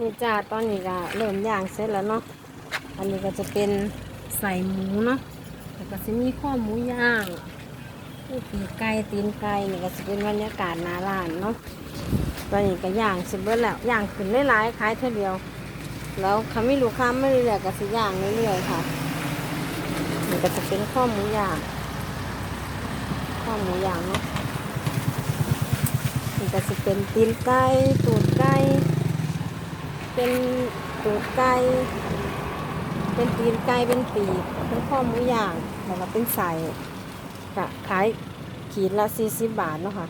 นี่จ้าตอนนี้ก็เริ่มย่างเสร็จแล้วเนาะ อันนี้ก็จะเป็นใส่หมูเนาะแล้วก็จะมีข้อหมูย่างนี่ปีกไก่ตีนไก่นี่ก็จะเป็นบรรยากาศนาร้านเนาะ ตอนนี้ก็ย่างเสร็จเบิดแล้วย่างขึ้นหลายๆขายเท่าเดียว แล้วคำไม่ลูกค้าไม่เรื่อยๆก็จะย่างเรื่อยๆค่ะนี่ก็จะเป็นข้อหมูย่าง ข้อหมูย่างเนาะนี่ก็จะเป็นตีนไก่ตูดไก่ เป็นตูดไก่ เป็นตีนไก่ เป็นปีกเป็นข้อหมูย่างแล้วก็เป็นใส่ก็ขายขีดละสี่สิบบาทเนาะค่ะ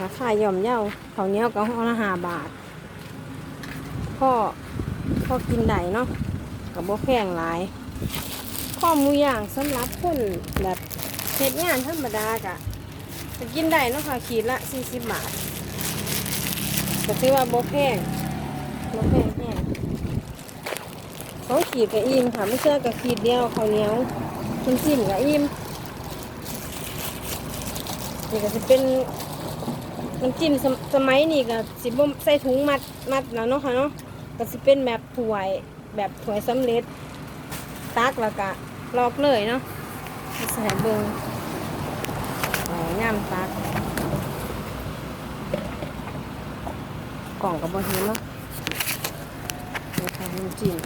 ราคาย่อมเยาเขาเนี้ยก็ห่อละห้าบาทพ่อพ่อกินได้เนาะกับโบแพงหลาย ข้อมูย่างสำหรับคนแบบเฮ็ดงานธรรมดากะจะกินได้เนาะค่ะขีดละสี่สิบบาทก็ถือว่าโบแพง โบแพงแห้งเขาขีดกับอิ่มค่ะไม่เชื่อกับขีดเดียวข้าวเหนียวน้ำจิ้มกับอิ่มนี่ก็จะเป็นน้ำจิ้มสมสมัยนี้ก็สิบ่ใส่ถุงมัดมัดแล้วเนาะค่ะเนาะก็สิเป็นแบบถ้วยแบบถ้วยสำเร็จตักแล้วก็ลอกเลยเนาะใส่เบิงอ๋อย่ำตักกล่องกับบะเห็นเนาะ นะคะน้ำจิ้ม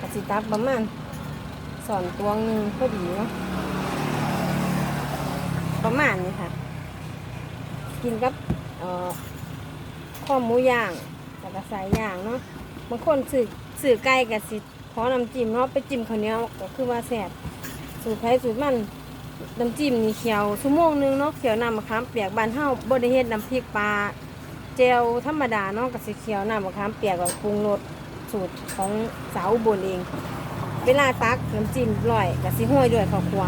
กะสิตักประมาณสอนตวงหนึ่งพอดีเนาะประมาณนี้ค่ะ กินกับข้อหมูย่างแล้วก็ส่ย่างเนาะบางคนสื่อสื่อไก่กับสิขอน้ำจิ้มเนาะไปจิ้มข้าวเหนียวก็คือว่าแซ่บสูตรไผสูตรมัน น้ำจิ้มนี่เขียวชั่วโมงหนึงเนาะเขียวน้ำมะขามเปียกบานเฮาบ่ได้เฮ็ดน้ำพริกปลาเจลธรรมดาเนาะก็สิเขียวน้ำมะขามเปียกกับปรุงรสสูตรของสาวอุบนเอง เวลาตักน้ำจิ้มลอยก็สิห้อยด้วยข้าวคั่ว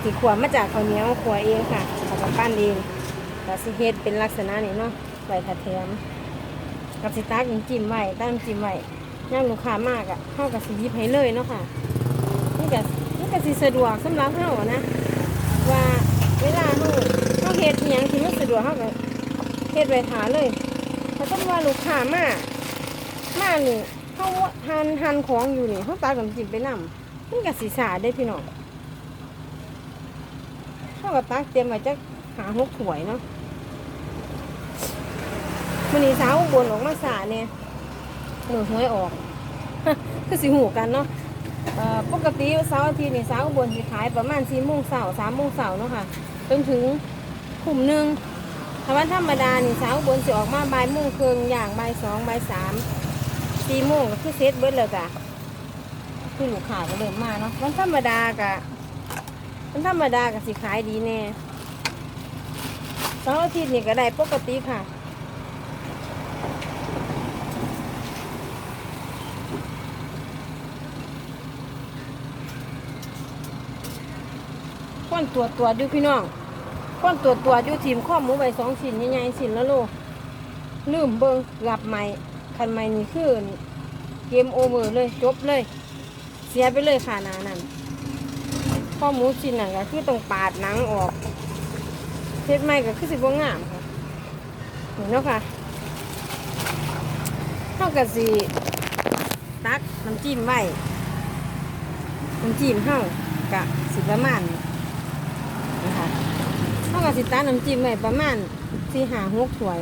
ที่ขัวมาจากข้าวเหนียวขัวเองค่ะเขาก็ปั้นเองก็สิเฮ็ดเป็นลักษณะนี้เนาะไว้ถ้าแถมกับสิตักน้ำจิ้มไว้ตั้งน้ำจิ้มไว้ย่างลูกค้ามากอะเข้ากับสิหยิบให้เลยเนาะค่ะนี่ก็นี่ ก็สิสะดวกสำหรับเฮาอะนะ ว่าเวลาเฮาเฮาเฮ็ดอิหยังที่มันสะดวกเฮาก็เฮ็ดไว้ถาเลยถ้าสมมติว่าลูกค้ามามานี่เฮาหั่นหั่นของอยู่นี่เฮาตักน้ำจิ้มไปนํมันก็สิสาได้พี่น้องเฮาก็ตักเตรียมไว้จักหาหกถ้วยเนาะมันนี้สาวบนออกมาสาเนี่ยหนูหวยออก คือสิหูกันเนาะ ปกติเสาร์อาทิตย์นี่สาวอุบนสิขายประมาณสี่โมงเสาร์สามโมงเสาร์เนาะค่ะจนถึงขุมหนึ่งถ้าวันธรรมดานี่สาวอุบนสิออกมาบ่ายโมงครึ่งอย่างบ่ายสองบ่ายสามสี่โมงก็คือเซตเบิดเลยจ้ะคือลูกค้าก็เริ่มมาเนาะวันธรรมดากะวันธรรมดาก็สิขายดีแน่เสาร์อาทิตย์นี่ก็ได้ปกติค่ะ อนตัวตัวดูพี่น้องก้อนตัวตัวดูทีมข้อหมูใบสองชิ้นใหญ่ๆชิ้นละโลลืมเบิงหลับใหม่คันใหม่นี่คือเกมโอเวอร์เลยจบเลย เสียไปเลยค่ะนานั่นข้อหมูชิ้นนั่นก็คือต้องปาดหนังออกเทศใหม่ก็คือสิบวงามค่ะเห็นแล้วค่ะเท่ากับสีตักน้ำจิ้มไว้น้ำจิ้มเท่ากะสิประมาณนี้ากับสิตาน้ำจิ้มไว้ประมาณสี่หาหกถ้วย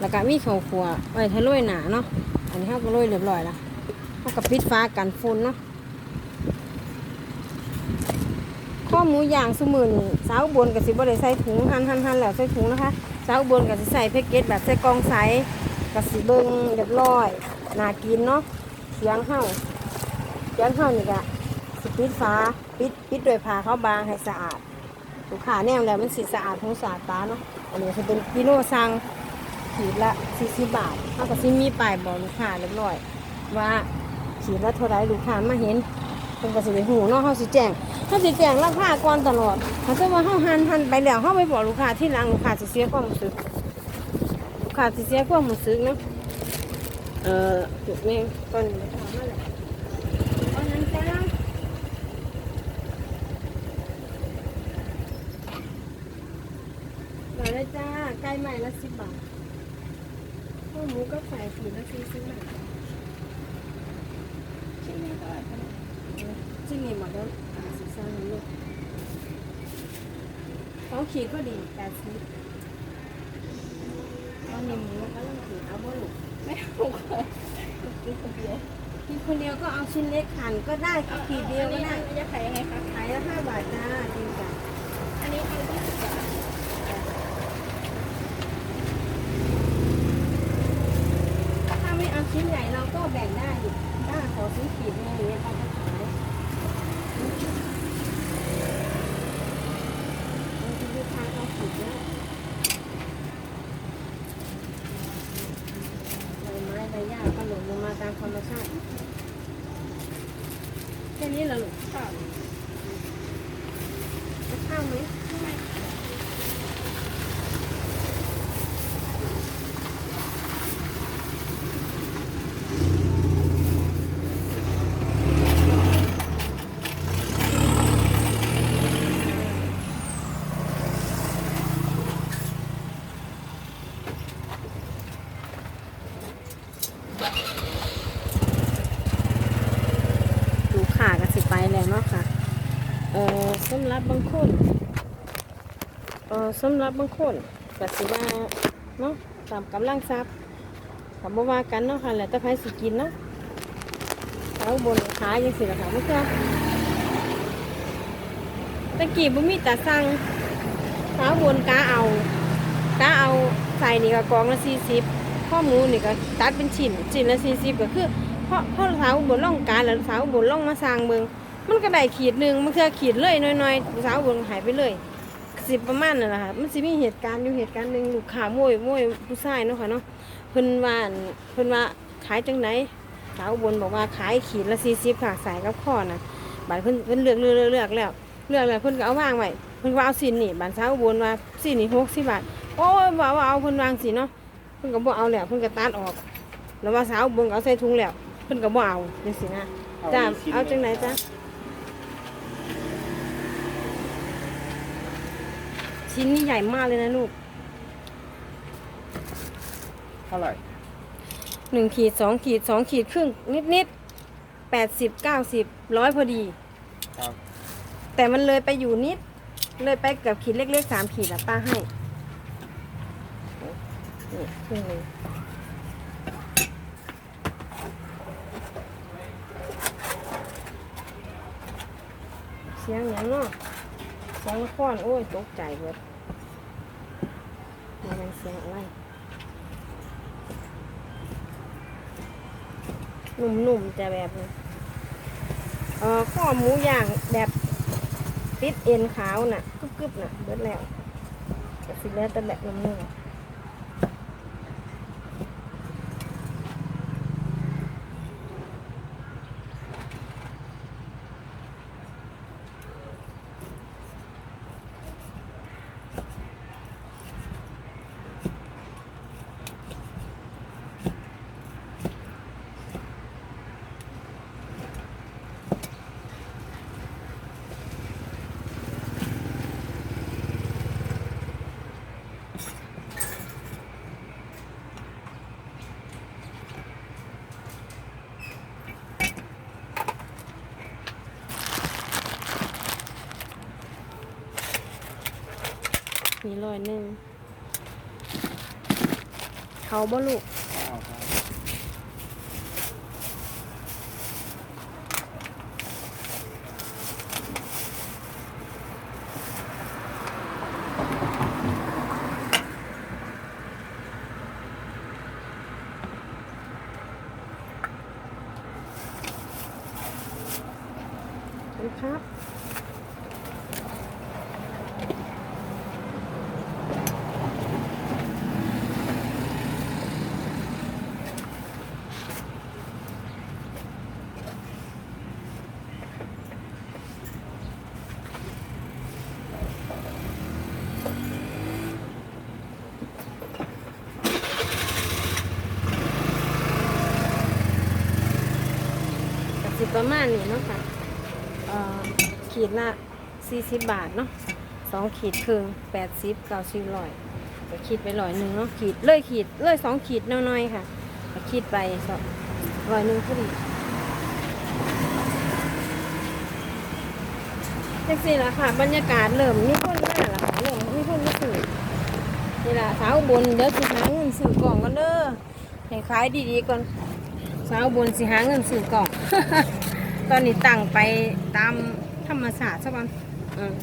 แล้วก็มีข้าวคั่วไว้ทะโรยหนาเนาะ อันนี้เขาก็โรยเรียบร้อยล้วเขากับปิดฟ้ากันฝุ่นเนาะข้อหมูย่างสมือนี่สาวบนกับสิบ่ได้ใส่ถุงหันหันหันแล้วใส่ถุงนะคะสาวบนกับสิใส่แพ็กเกจแบบใส่กองใสกับสิเบิงเรียบร้อยน่ากินเนาะเสียงเฮาเสียงเฮานี่ก็สิปิดฟ้าปิดปิดด้วยผ้าเขาวบางให้สะอาด ลูกค้าแนมแล้วมันสีสะอาดหูสะอาดตาเนาะอันนี้จะเป็นกิโลซังขีดละ40บาทเท่ากับที่มีป้ายบอกลูกค้าเรียบร้อย ว่าขีดละเท่าไรลูกค้ามาเห็นเพิ่นก็สิด้หูเนาะเฮาสิแจ้งเฮาสิแจ้งราคาก่อนตลอดถ้าสมมุติว่าเฮาหันหันไปแล้วเฮาไปบอกลูกค้าที่หลังลูกค้าสิเสียความรู้สึกลูกค้าสิเสียความรู้สึกเนาะเอ่อจุดนี้ต้นนี้ถามมาแล้วตอนนั้นจ้า น เลย จ้า ไก่ใหม่ละสิบบาทข้าวหมูก็ใส่ขีดละสี่สิบบาทชิ้นนี้เท่าไหร่คะที่นี่หมดแล้วอ่าสิบสามลูกสองขีดก็ดีแปดสิบตอนนี้หมูก็ต้องขีดเอาบ่ลูกไม่ถูกเลยกินคนเดียวกินคนเดียวก็เอาชิ้นเล็กหั่นก็ได้ขีดเดียวก็ได้อันนี้จะขายยังไงคะขายละห้าบาทจ้าจริงจ้ะอันนี้คือยี่สิบบาท ถ้าไม่เอาชิ้นใหญ่เราก็แบ่งได้ดิถ้าขอซื้อขีดนึงอย่างเงี้ยเขาก็ขายบางทีลูกค้าเอาขีดเยอะใบไม้ใบหญ้าก็หล่นลงมาตามธรรมชาติแค่นี้เหรอลูกค่ะเอาข้าวไหมลูกค้าก็สิไปแล้วเนาะค่ะ เอ่อสำหรับบางคนเอ่อ สำหรับบางคนก็สิว่าเนาะตามกำลังทรัพย์ถามว่ากันเนาะค่ะแล้วแต่ใครสิกินเนาะเอาบนขายังสิล่ะค่ะมันก็ตะกี้บ่มีต่สั่งสาวบนกาเอากาเอาใส่นี่ก็กองละ40ข้อมูนี่ก็ตัดเป็นชิ้นชิ้นละ40ก็คือเพราะเพราะสาวบนล่องกาแล้วสาวบนล่องมาสร้างเมืองมันก็ได้ขีดหนึ่งมันคือขีดเลยน้อยๆสาวบนหายไปเลย สิบประมาณนั่นแหละค่ะมันสิมีเหตุการณ์อยู่เหตุการณ์หนึ่งลูกค้าโมยโมยผู้ชายเนาะค่ะเนาะเพิ่นว่าเพิ่นว่าขายจังไหนสาวบนบอกว่าขายขีดละสี่สิบค่ะใส่กับข้อน่ะบัดเพิ่นเพิ่นเลือกเลือกเลือกเลือกแล้วเลือกแล้วเพิ่นก็เอาวางไว้เพิ่นว่าเอาสินนี่บัดสาวบนว่าสินนี่หกสิบบาทโอ้ยว่าว่าเอาเพิ่นวางสิเนาะเพิ่นก็บ่เอาแล้วเพิ่นก็ตัดออก แล้วว่าสาวบนก็เอาใส่ถุงแล้วเพิ่นก็บ่เอาจังซี่นะจ้าเอาจังไหนจ้า ชิ้นนี้ใหญ่มากเลยนะลูกเท่าไหร่หนึ่งขีดสองขีดสองขีดครึ่งนิดนิดแปดสิบเก้าสิบร้อยพอดี ครับแต่มันเลยไปอยู่นิด เลยไปเกับขีดเล็กๆสามขีดอะป้าให้นี่ครึ่งหนึงเสียงอย่างเนาะ สองละครโอ้ย ตกใจเบิดมันเป็นเสียงอะไรหนุ่มๆจะแบบเอ่อข้อหมูย่างแบบติดเอ็นขาวน่ะกึบๆน่ะเบิดแล้วแต่สิแล้วแต่แบบน้ำ นุ่มมีรอยหนึ่งเขาบ่ลูกครับ ขอบคุณครับ ก็สิประมาณนี้เนาะค่ะขีดละ40 บาทเนาะสองขีดครึ่ง80 90ร้อยก็คิดไปร้อยหนึ่งเนาะขีดเลยขีดเลยสองขีดน้อยๆค่ะก็คิดไปสองร้อยหนึ่งพอดีแท็กซี่ละค่ะ บรรยากาศเริ่มมีคนมาละค่ะเริ่มมีคนมาซื้อนี่ละสาวบนเดี๋ยวสิหาเงินซื้อกล่องกันเด้อให้ขายดีๆก่อนสาวบนสิหาเงินซื้อกล่อง ตอนนี้ตั้งไปตามธรรมศาสตร์ใช่ปะอืม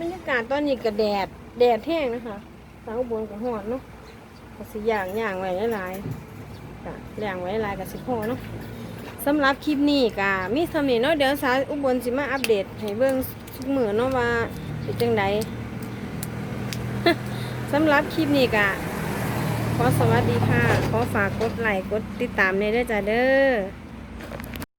บรรยากาศตอนนี้ก็แดด แดดแห้งนะคะสาวอุบนกับหอดเนาะก็สิย่างย่างไว้หลายๆก็ย่างไว้หลายกับสิพอเนาะสำหรับคลิปนี้ก็มีสำเนีเนาะเดี๋ยวสาวอุบลสิมาอัปเดตให้เบิ่งทุกมื้อเนาะว่าเป็นจังได สำหรับคลิปนี้ก็ขอสวัสดีค่ะ ขอฝากกดไลค์กดติดตามในเด้อจ้าเด้อ